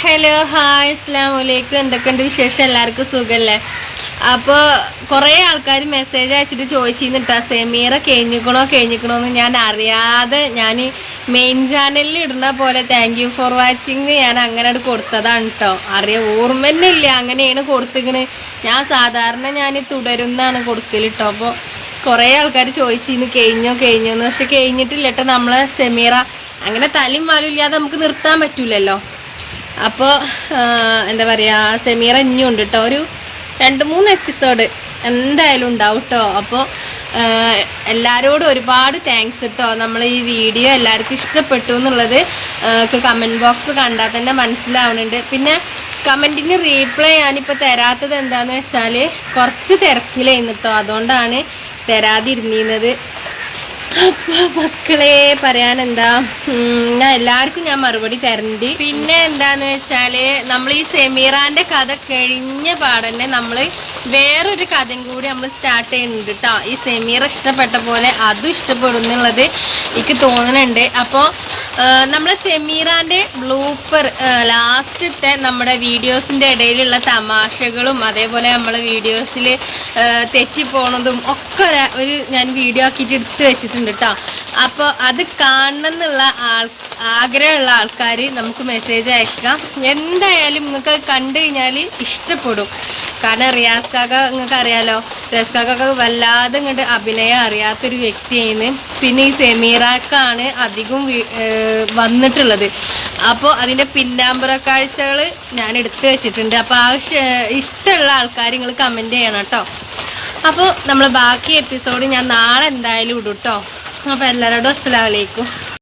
Hello hi അസ്ലാം വലൈക്കും എന്തൊക്കെയുണ്ട് വിശേഷം? എല്ലാവർക്കും സുഖമല്ലേ അപ്പോൾ കുറേ ആൾക്കാർ മെസ്സേജ് അയച്ചിട്ട് ചോദിച്ചിരുന്നിട്ടാ സെമീറ കഴിഞ്ഞിക്കണോ കഴിഞ്ഞിക്കണോ എന്ന് ഞാൻ അറിയാതെ ഞാൻ മെയിൻ ചാനലിൽ ഇടുന്ന പോലെ താങ്ക് യു ഫോർ വാച്ചിങ് ഞാൻ അങ്ങനെ കൊടുത്തതാണ് കേട്ടോ അറിയ ഓർമ്മ തന്നെ ഇല്ല അങ്ങനെയാണ് കൊടുത്തിക്കണ്. ഞാൻ സാധാരണ ഞാൻ തുടരുന്നാണ് കൊടുക്കൽ കേട്ടോ അപ്പോൾ കുറേ ആൾക്കാർ ചോദിച്ചിരുന്നു കഴിഞ്ഞോ കഴിഞ്ഞോ എന്ന്. പക്ഷെ കഴിഞ്ഞിട്ടില്ല കേട്ടോ നമ്മളെ സെമീറ. അങ്ങനെ തലയും വാലും ഇല്ലാതെ നമുക്ക് നിർത്താൻ പറ്റൂലല്ലോ. അപ്പോൾ എന്താ പറയുക സെമീറ ഇനിയുണ്ട് കേട്ടോ ഒരു രണ്ട് മൂന്ന് എപ്പിസോഡ് എന്തായാലും ഉണ്ടാവും കേട്ടോ അപ്പോൾ എല്ലാവരോടും ഒരുപാട് താങ്ക്സ് കേട്ടോ നമ്മൾ ഈ വീഡിയോ എല്ലാവർക്കും ഇഷ്ടപ്പെട്ടു എന്നുള്ളത് കമന്റ് ബോക്സ് കണ്ടാൽ തന്നെ മനസ്സിലാവുന്നുണ്ട് പിന്നെ കമന്റിന് റീപ്ലൈ ഞാനിപ്പോൾ തരാത്തത് എന്താണെന്ന് വെച്ചാൽ കുറച്ച് തിരക്കിലായിരുന്നു കേട്ടോ അതുകൊണ്ടാണ് തരാതിരുന്നിരുന്നത് അപ്പൊ മക്കളെ പറയാൻ എന്താ ഞാൻ എല്ലാവർക്കും ഞാൻ മറുപടി തരണ്ടി. പിന്നെ എന്താന്ന് വെച്ചാൽ നമ്മൾ ഈ സെമീറാന്റെ കഥ കഴിഞ്ഞ പാടന്നെ നമ്മൾ വേറൊരു കഥയും കൂടി നമ്മൾ സ്റ്റാർട്ട് ചെയ്യുന്നുണ്ട് കേട്ടോ ഈ സെമീറ ഇഷ്ടപ്പെട്ട പോലെ അതും ഇഷ്ടപ്പെടും എന്നുള്ളത് എനിക്ക് തോന്നുന്നുണ്ട്. അപ്പോൾ നമ്മൾ സെമീറാന്റെ ബ്ലൂപ്പർ ലാസ്റ്റത്തെ നമ്മുടെ വീഡിയോസിന്റെ ഇടയിലുള്ള തമാശകളും അതേപോലെ നമ്മളെ വീഡിയോസിൽ തെറ്റിപ്പോണതും ഒക്കെ ഒരു ഞാൻ വീഡിയോ ആക്കിയിട്ട് എടുത്ത് വെച്ചിട്ടുണ്ട്. കേട്ടോ അപ്പോൾ അത് കാണണം എന്നുള്ള ആൾ ആഗ്രഹമുള്ള ആൾക്കാർ നമുക്ക് മെസ്സേജ് അയക്കാം എന്തായാലും നിങ്ങൾക്ക് കണ്ടു കഴിഞ്ഞാൽ ഇഷ്ടപ്പെടും. കാരണം റിയാസ് കാക്ക നിങ്ങൾക്ക് അറിയാലോ റിയാസ് കാക്ക വല്ലാതെ ഇങ്ങോട്ട് അഭിനയം അറിയാത്തൊരു വ്യക്തിയാണ് പിന്നെ ഈ സെമീറാക്കാണ് അധികം വന്നിട്ടുള്ളത്. അപ്പോൾ അതിന്റെ പിന്നാമ്പുറ കാഴ്ചകൾ ഞാൻ എടുത്തു വെച്ചിട്ടുണ്ട്. അപ്പോൾ ആ ഇഷ്ടമുള്ള ആൾക്കാർ നിങ്ങൾ കമന്റ് ചെയ്യണം കേട്ടോ അപ്പോൾ നമ്മൾ ബാക്കി എപ്പിസോഡ് ഞാൻ നാളെ എന്തായാലും ഇടും കേട്ടോ അപ്പോൾ എല്ലാവരോടും അസ്സലാമലൈക്കും